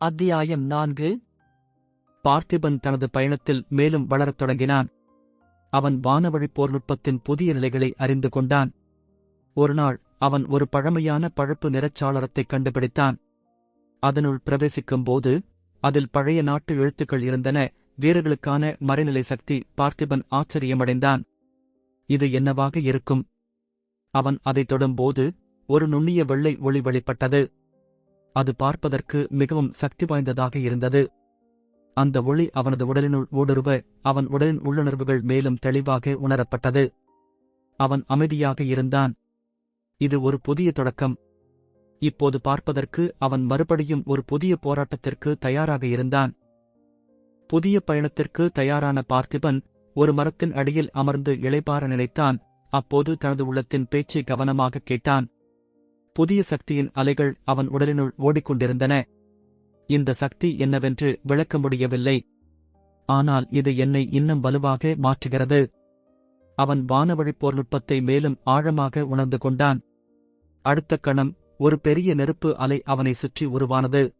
அத்தியாயம் நான்கு. பார்த்திபன் தனது பயணத்தில் மேலும் வளரத் தொடங்கினான். அவன் வானவழிப் போர்நுட்பத்தின் புதிய நிலைகளை அறிந்து கொண்டான். ஒருநாள் அவன் ஒரு பழமையான பழப்பு நிறச்சாளரத்தைக் கண்டுபிடித்தான். அதனுள் பிரவேசிக்கும்போது அதில் பழைய நாட்டு எழுத்துக்கள் இருந்தன. வீரர்களுக்கான மறைநிலை சக்தி பார்த்திபன் ஆச்சரியமடைந்தான். இது என்னவாக இருக்கும்? அவன் அதைத் தொடும்போது ஒரு நுண்ணிய வெள்ளை ஒளி வெளிப்பட்டது. அது பார்ப்பதற்கு மிகவும் சக்தி வாய்ந்ததாக இருந்தது. அந்த ஒளி அவனது உடலினுள் ஊடுருவ அவன் உடலின் உள்ளுணர்வுகள் மேலும் தெளிவாக உணரப்பட்டது. அவன் அமைதியாக இருந்தான். இது ஒரு புதிய தொடக்கம். இப்போது பார்ப்பதற்கு அவன் மறுபடியும் ஒரு புதிய போராட்டத்திற்கு தயாராக இருந்தான். புதிய பயணத்திற்கு தயாரான பார்த்திபன் ஒரு மரத்தின் அடியில் அமர்ந்து இளைப்பார நினைத்தான். அப்போது தனது உள்ளத்தின் பேச்சை கவனமாக கேட்டான். புதிய சக்தியின் அலைகள் அவன் உடலினுள் ஓடிக்கொண்டிருந்தன. இந்த சக்தி என்னவென்று விளக்க முடியவில்லை. ஆனால் இது என்னை இன்னும் வலுவாக மாற்றுகிறது. அவன் வானவழிப் போர்நுட்பத்தை மேலும் ஆழமாக உணர்ந்து கொண்டான். அடுத்த கணம் ஒரு பெரிய நெருப்பு அலை அவனை சுற்றி உருவானது.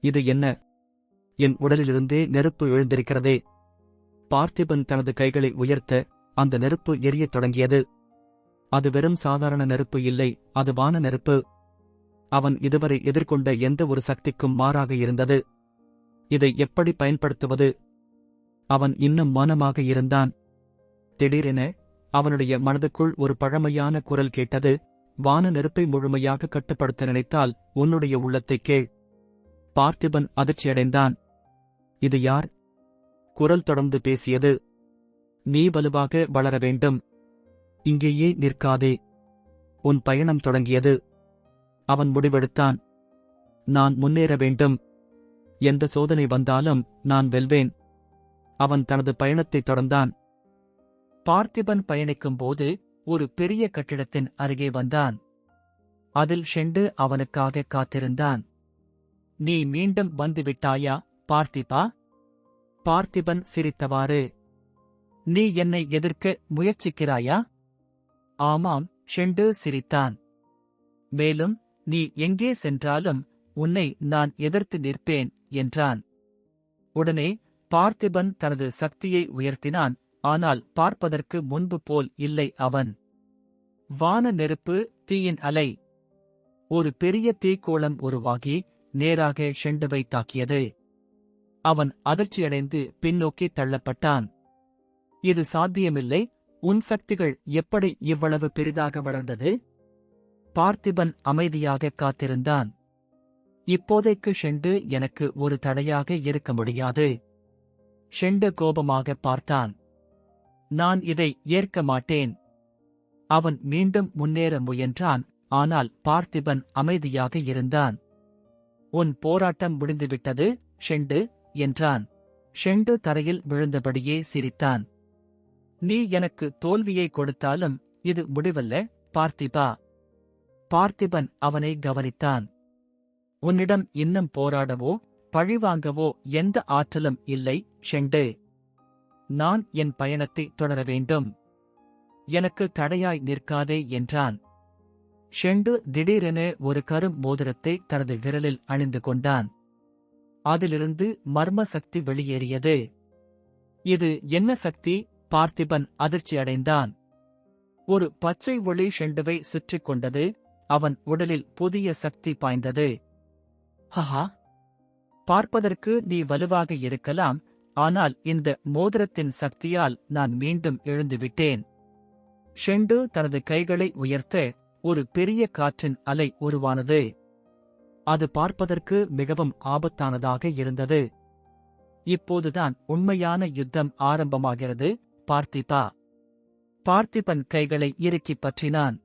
இது என்ன? என் உடலிலிருந்தே நெருப்பு எழுந்திருக்கிறதே. பார்த்திபன் தனது கைகளை உயர்த்த அந்த நெருப்பு எரியத் தொடங்கியது. அது வெறும் சாதாரண நெருப்பு இல்லை அது வான நெருப்பு. அவன் இதுவரை எதிர்கொண்ட எந்த ஒரு சக்திக்கும் மாறாக இருந்தது. இதை எப்படி பயன்படுத்துவது? அவன் இன்னும் மௌனமாக இருந்தான். திடீரென அவனுடைய மனதுக்குள் ஒரு பழமையான குரல் கேட்டது. வான நெருப்பை முழுமையாக கட்டுப்படுத்த நினைத்தால் உன்னுடைய உள்ளத்தைக் கேள். பார்த்திபன் அதிர்ச்சியடைந்தான். இது யார்? குரல் தொடர்ந்து பேசியது. நீ வலுவாக வளர வேண்டும். இங்கேயே நிற்காதே. உன் பயணம் தொடங்கியது. அவன் முடிவெடுத்தான். நான் முன்னேற வேண்டும். எந்த சோதனை வந்தாலும் நான் வெல்வேன். அவன் தனது பயணத்தை தொடர்ந்தான். பார்த்திபன் பயணிக்கும்போது ஒரு பெரிய கட்டிடத்தின் அருகே வந்தான். அதில் ஷெண்டு அவனுக்காக காத்திருந்தான். நீ மீண்டும் வந்துவிட்டாயா பார்த்திபா? பார்த்திபன் சிரித்தவாறு. நீ என்னை எதிர்க்க முயற்சிக்கிறாயா? ஆமாம் ஷெண்டு சிரித்தான். மேலும் நீ எங்கே சென்றாலும் உன்னை நான் எதிர்த்து நிற்பேன் என்றான். உடனே பார்த்திபன் தனது சக்தியை உயர்த்தினான் ஆனால் பார்ப்பதற்கு முன்பு போல் இல்லை அவன். வான நெருப்பு தீயின் அலை. ஒரு பெரிய தீக்கோளம் உருவாகி நேராக ஷெண்டுவை தாக்கியது. அவன் அதிர்ச்சியடைந்து பின்னோக்கி தள்ளப்பட்டான். இது சாத்தியமில்லை உன் சக்திகள் எப்படி இவ்வளவு பெரிதாக வளர்ந்தது? பார்த்திபன் அமைதியாக காத்திருந்தான். இப்போதைக்கு ஷெண்டு எனக்கு ஒரு தடையாக இருக்க முடியாது. ஷெண்டு கோபமாக பார்த்தான். நான் இதை ஏற்க மாட்டேன். அவன் மீண்டும் முன்னேற முயன்றான் ஆனால் பார்த்திபன் அமைதியாக இருந்தான். உன் போராட்டம் முடிந்துவிட்டது ஷெண்டு என்றான். ஷெண்டு தரையில் விழுந்தபடியே சிரித்தான். நீ எனக்கு தோல்வியை கொடுத்தாலும் இது முடிவல்ல பார்த்திபா. பார்த்திபன் அவனை கவனித்தான். உன்னிடம் இன்னும் போராடவோ பழிவாங்கவோ எந்த ஆற்றலும் இல்லை ஷெண்டு. நான் என் பயணத்தை தொடர வேண்டும். எனக்கு தடையாய் நிற்காதே என்றான். ஷெண்டு திடீரென ஒரு கரும் மோதிரத்தை தனது விரலில் அணிந்து கொண்டான். அதிலிருந்து மர்ம சக்தி வெளியேறியது. இது என்ன சக்தி? பார்த்திபன் அதிர்ச்சியடைந்தான். ஒரு பச்சை ஒளி ஷெண்டுவை சுற்றிக் கொண்டது அவன் உடலில் புதிய சக்தி பாய்ந்தது. ஹஹா! பார்ப்பதற்கு நீ வலுவாக இருக்கலாம் ஆனால் இந்த மோதிரத்தின் சக்தியால் நான் மீண்டும் எழுந்துவிட்டேன். ஷெண்டு தனது கைகளை உயர்த்த ஒரு பெரிய காற்றின் அலை உருவானது. அது பார்ப்பதற்கு மிகவும் ஆபத்தானதாக இருந்தது. இப்போதுதான் உண்மையான யுத்தம் ஆரம்பமாகிறது. பார்த்திபா பார்த்திபன் கைகளை இறுக்கிப் பற்றினான்.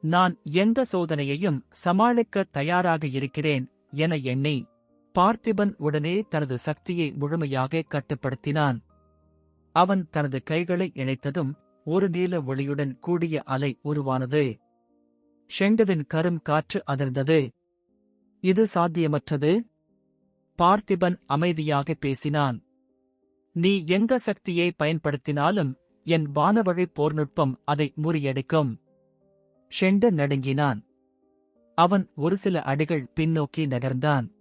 நான் எந்த சோதனையையும் சமாளிக்க தயாராக இருக்கிறேன் என எண்ணி பார்த்திபன் உடனே தனது சக்தியை முழுமையாக கட்டுப்படுத்தினான். அவன் தனது கைகளை இணைத்ததும் ஒரு நீல ஒளியுடன் கூடிய அலை உருவானது. ஷெண்டுவின் கரும் காற்று அதிர்ந்தது. இது சாத்தியமற்றது? பார்த்திபன் அமைதியாக பேசினான். நீ எந்த சக்தியை பயன்படுத்தினாலும் என் வானவழி போர்நுட்பம் அதை முறியடிக்கும். ஷெண்டு நடுங்கினான். அவன் ஒரு சில அடிகள் பின்னோக்கி நகர்ந்தான்.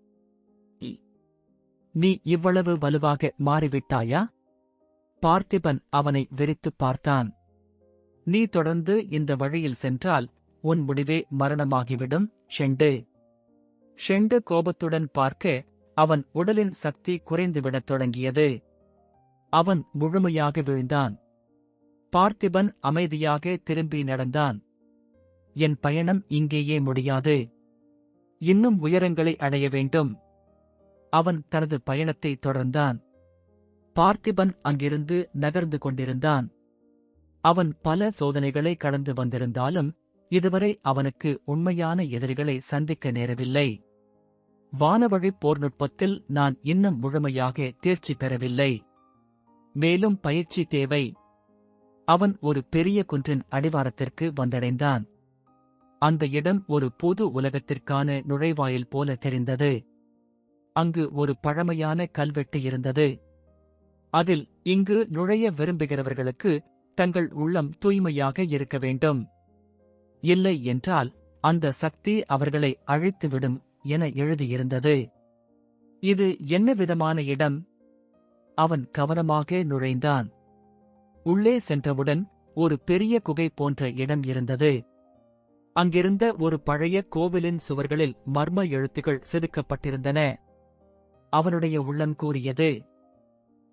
நீ இவ்வளவு வலுவாக மாறிவிட்டாயா? பார்த்திபன் அவனை வெறித்துப் பார்த்தான். நீ தொடர்ந்து இந்த வழியில் சென்றால் உன் முடிவே மரணமாகிவிடும் ஷெண்டு. ஷெண்டு கோபத்துடன் பார்க்க அவன் உடலின் சக்தி குறைந்துவிடத் தொடங்கியது. அவன் முழுமையாக விழுந்தான். பார்த்திபன் அமைதியாக திரும்பி நடந்தான். என் பயணம் இங்கேயே முடியாது. இன்னும் உயரங்களை அடைய வேண்டும். அவன் தனது பயணத்தை தொடர்ந்தான். பார்த்திபன் அங்கிருந்து நகர்ந்து கொண்டிருந்தான். அவன் பல சோதனைகளை கடந்து வந்திருந்தாலும் இதுவரை அவனுக்கு உண்மையான எதிரிகளை சந்திக்க நேரவில்லை. வானவழி போர்நுட்பத்தில் நான் இன்னும் முழுமையாக தேர்ச்சி பெறவில்லை. மேலும் பயிற்சி தேவை. அவன் ஒரு பெரிய குன்றின் அடிவாரத்திற்கு வந்தடைந்தான். அந்த இடம் ஒரு பொது உலகத்திற்கான நுழைவாயில் போல தெரிந்தது. அங்கு ஒரு பழமையான கல்வெட்டு இருந்தது. அதில் இங்கு நுழைய விரும்புகிறவர்களுக்கு தங்கள் உள்ளம் தூய்மையாக இருக்க வேண்டும். இல்லை என்றால் அந்த சக்தி அவர்களை அழித்துவிடும் என எழுதியிருந்தது. இது என்ன விதமான இடம்? அவன் கவனமாக நுழைந்தான். உள்ளே சென்றவுடன் ஒரு பெரிய குகை போன்ற இடம் இருந்தது. அங்கிருந்த ஒரு பழைய கோவிலின் சுவர்களில் மர்ம எழுத்துகள் செதுக்கப்பட்டிருந்தன. அவனுடைய உள்ளம் கூறியது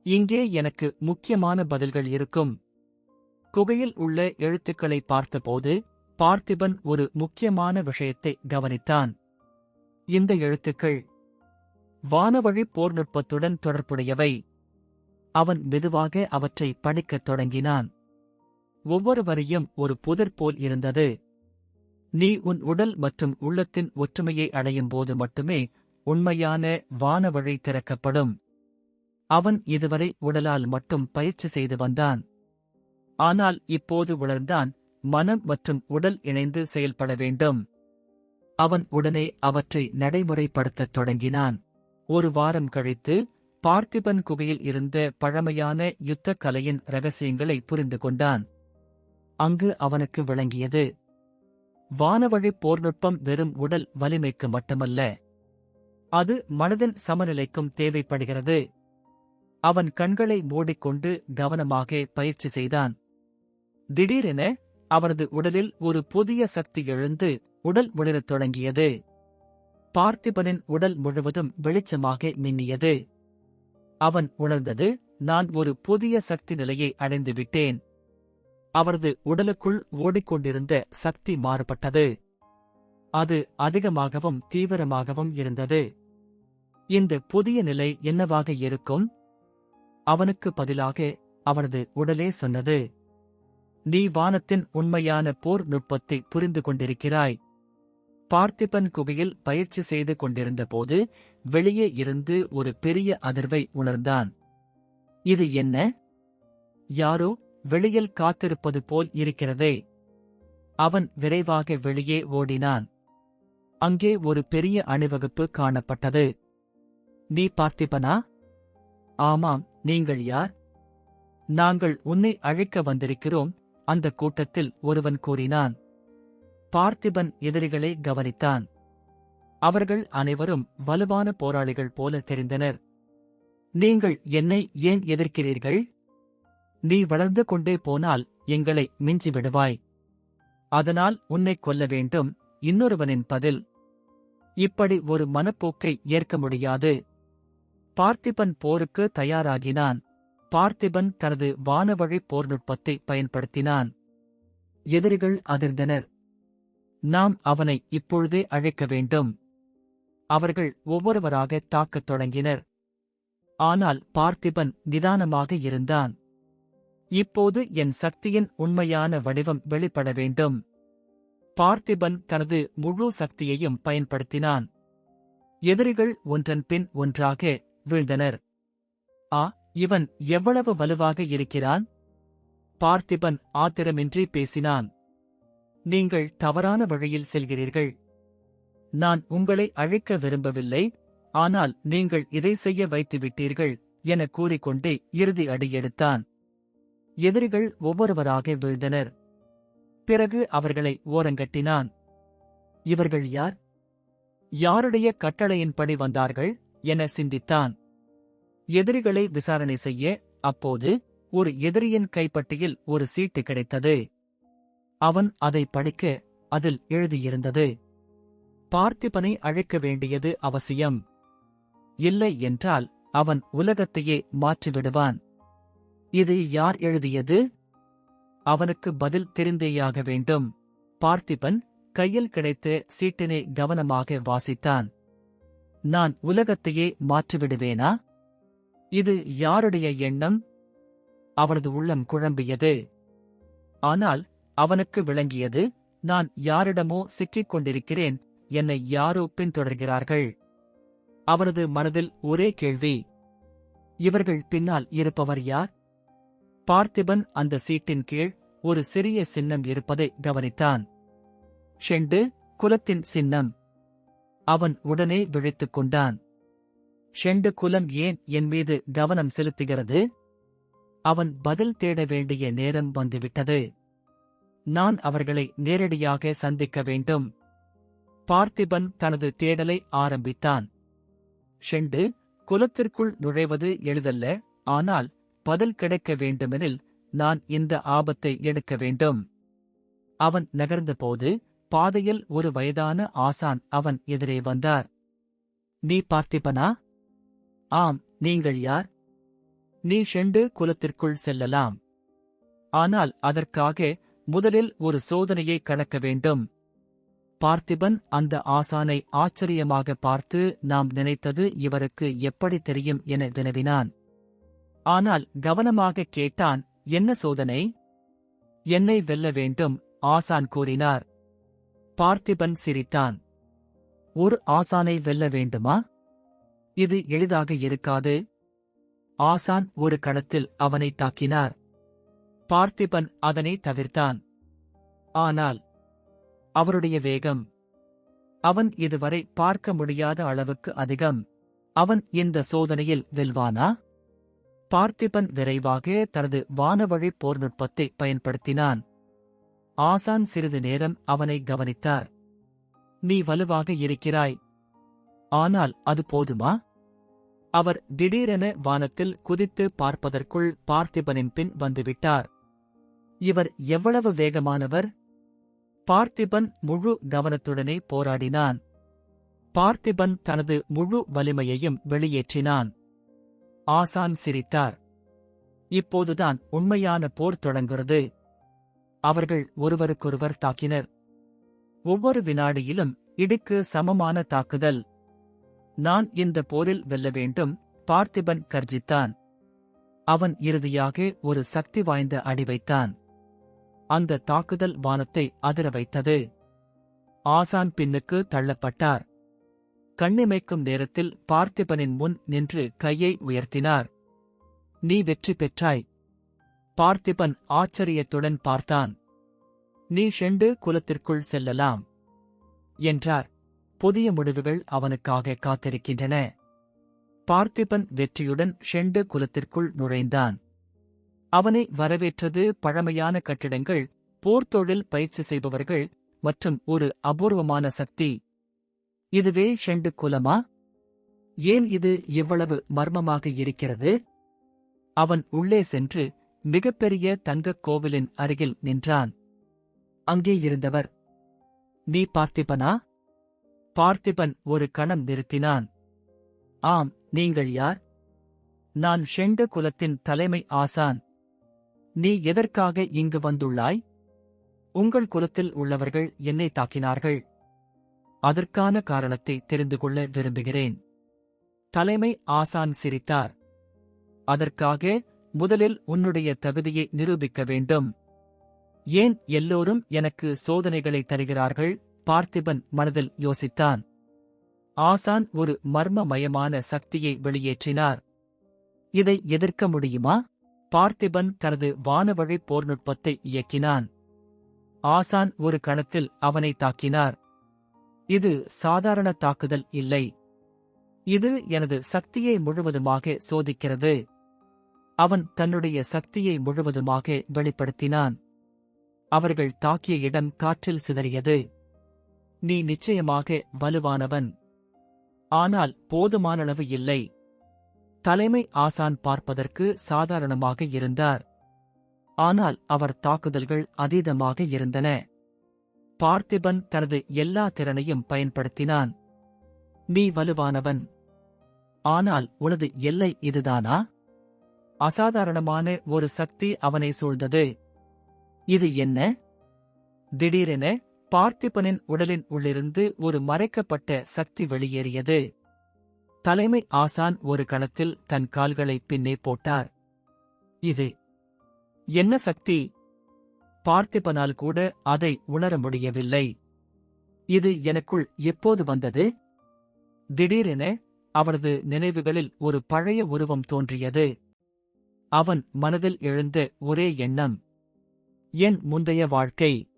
இங்கே எனக்கு முக்கியமான பதில்கள் இருக்கும். குகையில் உள்ள எழுத்துக்களை பார்த்தபோது பார்த்திபன் ஒரு முக்கியமான விஷயத்தை கவனித்தான். இந்த எழுத்துக்கள் வானவழி போர்நுட்பத்துடன் தொடர்புடையவை. அவன் மெதுவாக அவற்றை படிக்கத் தொடங்கினான். ஒவ்வொரு வரியும் ஒரு புதர் போல் இருந்தது. நீ உன் உடல் மற்றும் உள்ளத்தின் ஒற்றுமையை அடையும் போது மட்டுமே உண்மையான வானவழி திறக்கப்படும். அவன் இதுவரை உடலால் மட்டும் பயிற்சி செய்து வந்தான். ஆனால் இப்போது உணர்ந்தான் மனம் மற்றும் உடல் இணைந்து செயல்பட வேண்டும். அவன் உடனே அவற்றை நடைமுறைப்படுத்தத் தொடங்கினான். ஒரு வாரம் கழித்து பார்த்திபன் குகையில் இருந்த பழமையான யுத்தக் கலையின் ரகசியங்களை புரிந்து கொண்டான். அங்கு அவனுக்கு விளங்கியது வானவழி போர்நுட்பம் வெறும் உடல் வலிமைக்கு மட்டுமல்ல அது மனதின் சமநிலைக்கும் தேவைப்படுகிறது அவன் கண்களை மூடிக்கொண்டு கவனமாக பயிற்சி செய்தான். திடீரென அவனது உடலில் ஒரு புதிய சக்தி எழுந்து உடல் ஒளிரத் தொடங்கியது. பார்த்திபனின் உடல் முழுவதும் வெளிச்சமாக மின்னியது. அவன் உணர்ந்தது நான் ஒரு புதிய சக்தி நிலையை அடைந்து விட்டேன். அவரது உடலுக்குள் ஓடிக்கொண்டிருந்த சக்தி மாறுபட்டது. அது அதிகமாகவும் தீவிரமாகவும் இருந்தது. இந்த புதிய நிலை என்னவாக இருக்கும்? அவனுக்கு பதிலாக அவனது உடலே சொன்னது நீ வானத்தின் உண்மையான போர் நுட்பத்தை புரிந்து கொண்டிருக்கிறாய். பார்த்திபன் குகையில் பயிற்சி செய்து கொண்டிருந்தபோது வெளியே இருந்து ஒரு பெரிய அதிர்வை உணர்ந்தான். இது என்ன? யாரோ வெளியில் காத்திருப்பது போல் இருக்கிறதே. அவன் விரைவாக வெளியே ஓடினான். அங்கே ஒரு பெரிய அணிவகுப்பு காணப்பட்டது. நீ பார்த்திபனா? ஆமாம் நீங்கள் யார்? நாங்கள் உன்னை அழைக்க வந்திருக்கிறோம் அந்த கூட்டத்தில் ஒருவன் கூறினான். பார்த்திபன் எதிரிகளை கவனித்தான். அவர்கள் அனைவரும் வலுவான போராளிகள் போல தெரிந்தனர். நீங்கள் என்னை ஏன் எதிர்க்கிறீர்கள்? நீ வளர்ந்து கொண்டே போனால் எங்களை மிஞ்சி விடுவாய். அதனால் உன்னை கொல்ல வேண்டும் இன்னொருவனின் பதில் இப்படி ஒரு மனப்போக்கை ஏற்க முடியாது பார்த்திபன் போருக்கு தயாராகினான். பார்த்திபன் தனது வானவழி போர்நுட்பத்தை பயன்படுத்தினான். எதிரிகள் அதிர்ந்தனர். நாம் அவனை இப்பொழுதே அழைக்க வேண்டும். அவர்கள் ஒவ்வொருவராக தாக்கத் தொடங்கினர். ஆனால் பார்த்திபன் நிதானமாக இருந்தான். இப்போது என் சக்தியின் உண்மையான வடிவம் வெளிப்பட வேண்டும். பார்த்திபன் தனது முழு சக்தியையும் பயன்படுத்தினான். எதிரிகள் ஒன்றன் பின் ஒன்றாக வீழ்ந்தனர். ஆ இவன் எவ்வளவு வலுவாக இருக்கிறான்? பார்த்திபன் ஆத்திரமின்றி பேசினான். நீங்கள் தவறான வழியில் செல்கிறீர்கள். நான் உங்களை அழைக்க விரும்பவில்லை ஆனால் நீங்கள் இதை செய்ய வைத்துவிட்டீர்கள் என கூறிக்கொண்டே இறுதி அடியெடுத்தான் எதிரிகள் ஒவ்வொருவராக வீழ்ந்தனர். பிறகு அவர்களை ஓரங்கட்டினான். இவர்கள் யார்? யாருடைய கட்டளையின்படி வந்தார்கள் என சிந்தித்தான். எதிரிகளை விசாரணை செய்ய அப்போது ஒரு எதிரியின் கைப்பட்டியில் ஒரு சீட்டு கிடைத்தது. அவன் அதை படிக்க அதில் எழுதியிருந்தது. பார்த்திபனை அழைக்க வேண்டியது அவசியம். இல்லை என்றால் அவன் உலகத்தையே மாற்றிவிடுவான். இது யார் எழுதியது? அவனுக்கு பதில் தெரிந்தேயாக வேண்டும். பார்த்திபன் கையில் கிடைத்த சீட்டினை கவனமாக வாசித்தான். நான் உலகத்தையே மாற்றிவிடுவேனா? இது யாருடைய எண்ணம்? அவனது உள்ளம் குழம்பியது. ஆனால் அவனுக்கு விளங்கியது நான் யாரிடமோ சிக்கிக் கொண்டிருக்கிறேன் என்னை யாரோ பின்தொடர்கிறார்கள். அவனது மனதில் ஒரே கேள்வி இவர்கள் பின்னால் இருப்பவர் யார்? பார்த்திபன் அந்த சீட்டின் கீழ் ஒரு சிறிய சின்னம் இருப்பதை கவனித்தான். ஷெண்டு குலத்தின் சின்னம். அவன் உடனே விழித்துக் கொண்டான். ஷெண்டு குலம் ஏன் என் மீது கவனம் செலுத்துகிறது? அவன் பதில் தேட வேண்டிய நேரம் வந்துவிட்டது. நான் அவர்களை நேரடியாக சந்திக்க வேண்டும். பார்த்திபன் தனது தேடலை ஆரம்பித்தான். ஷெண்டு குலத்திற்குள் நுழைவது எளிதல்ல ஆனால் பதில் கிடைக்க வேண்டுமெனில் நான் இந்த ஆபத்தை எடுக்க வேண்டும். அவன் நகர்ந்தபோது பாதையில் ஒரு வயதான ஆசான் அவன் எதிரே வந்தார். நீ பார்த்திபனா? ஆம் நீங்கள் யார்? நீ ஷெண்டு குலத்திற்குள் செல்லலாம். ஆனால் அதற்காக முதலில் ஒரு சோதனையை கணக்க வேண்டும். பார்த்திபன் அந்த ஆசானை ஆச்சரியமாக பார்த்து நாம் நினைத்தது இவருக்கு எப்படி தெரியும்? என வினவினான். ஆனால் கவனமாக கேட்டான் என்ன சோதனை? என்னை வெல்ல வேண்டும் ஆசான் கூறினார். பார்த்திபன் சிரித்தான். ஒரு ஆசானை வெல்ல வேண்டுமா? இது எளிதாக இருக்காது. ஆசான் ஒரு கணத்தில் அவனை தாக்கினார். பார்த்திபன் அதனை தவிர்த்தான். ஆனால் அவருடைய வேகம் அவன் இதுவரை பார்க்க முடியாத அளவுக்கு அதிகம். அவன் இந்த சோதனையில் வெல்வானா? பார்த்திபன் விரைவாக தனது வானவழி போர் நுட்பத்தை பயன்படுத்தினான். ஆசான் சிறிது நேரம் அவனை கவனித்தார். நீ வலுவாக இருக்கிறாய். ஆனால் அது போதுமா? அவர் திடீரென வானத்தில் குதித்து பார்ப்பதற்குள் பார்த்திபனின் பின் வந்துவிட்டார். இவர் எவ்வளவு வேகமானவர்? பார்த்திபன் முழு கவனத்துடனே போராடினான். பார்த்திபன் தனது முழு வலிமையையும் வெளியேற்றினான். ஆசான் சிரித்தார். இப்போதுதான் உண்மையான போர் தொடங்குகிறது. அவர்கள் ஒருவருக்கொருவர் தாக்கினர். ஒவ்வொரு வினாடியிலும் இடுக்கு சமமான தாக்குதல். நான் இந்த போரில் வெல்ல வேண்டும் பார்த்திபன் கர்ஜித்தான். அவன் இறுதியாக ஒரு சக்தி வாய்ந்த அடி வைத்தான். அந்த தாக்குதல் வானத்தை அதிர வைத்தது. ஆசான் பின்னுக்கு தள்ளப்பட்டார். கண்ணிமைக்கும் நேரத்தில் பார்த்திபனின் முன் நின்று கையை உயர்த்தினார். நீ வெற்றி பெற்றாய். பார்த்திபன் ஆச்சரியத்துடன் பார்த்தான். நீ ஷெண்டு குலத்திற்குள் செல்லலாம் என்றார். புதிய முடிவுகள் அவனுக்காக காத்திருக்கின்றன. பார்த்திபன் வெற்றியுடன் ஷெண்டு குலத்திற்குள் நுழைந்தான். அவனை வரவேற்றது பழமையான கட்டிடங்கள் போர்த்தொழில் பயிற்சி செய்பவர்கள் மற்றும் ஒரு அபூர்வமான சக்தி. இதுவே ஷெண்டு குலமா? ஏன் இது இவ்வளவு மர்மமாக இருக்கிறது? அவன் உள்ளே சென்று மிகப்பெரிய தங்கக் கோவிலின் அருகில் நின்றான். அங்கே இருந்தவர் நீ பார்த்திபனா? பார்த்திபன் ஒரு கணம் நிறுத்தினான். ஆம் நீங்கள் யார்? நான் ஷெண்டு குலத்தின் தலைமை ஆசான். நீ எதற்காக இங்கு வந்துள்ளாய்? உங்கள் குலத்தில் உள்ளவர்கள் என்னை தாக்கினார்கள். அதற்கான காரணத்தை தெரிந்து கொள்ள விரும்புகிறேன். தலைமை ஆசான் சிரித்தார். அதற்காக முதலில் உன்னுடைய தகுதியை நிரூபிக்க வேண்டும். ஏன் எல்லோரும் எனக்கு சோதனைகளை தருகிறார்கள்? பார்த்திபன் மனதில் யோசித்தான். ஆசான் ஒரு மர்மமயமான சக்தியை வெளியேற்றினார். இதை எதிர்க்க முடியுமா? பார்த்திபன் தனது வானவழி போர் நுட்பத்தை இயக்கினான். ஆசான் ஒரு கணத்தில் அவனை தாக்கினார். இது சாதாரண தாக்குதல் இல்லை. இது எனது சக்தியை முழுவதுமாக சோதிக்கிறது. அவன் தன்னுடைய சக்தியை முழுவதுமாக வெளிப்படுத்தினான். அவர்கள் தாக்கிய இடம் காற்றில் சிதறியது. நீ நிச்சயமாக வலுவானவன். ஆனால் போதுமானளவு இல்லை. தலைமை ஆசான் பார்ப்பதற்கு சாதாரணமாக இருந்தார். ஆனால் அவர் தாக்குதல்கள் அதீதமாக இருந்தன. பார்த்திபன் தனது எல்லா திறனையும் பயன்படுத்தினான். நீ வலுவானவன். ஆனால் உனது எல்லை இதுதானா? அசாதாரணமான ஒரு சக்தி அவனை சூழ்ந்தது. இது என்ன? திடீரென பார்த்திபனின் உடலின் உள்ளிருந்து ஒரு மறைக்கப்பட்ட சக்தி வெளியேறியது. தலைமை ஆசான் ஒரு கணத்தில் தன் கால்களை பின்னே போட்டார். இது என்ன சக்தி? பார்த்திபனால் கூட அதை உணர முடியவில்லை. இது எனக்குள் எப்போது வந்தது? திடீரென அவரது நினைவுகளில் ஒரு பழைய உருவம் தோன்றியது. அவன் மனதில் எழுந்த ஒரே எண்ணம் என் முந்தைய வாழ்க்கை.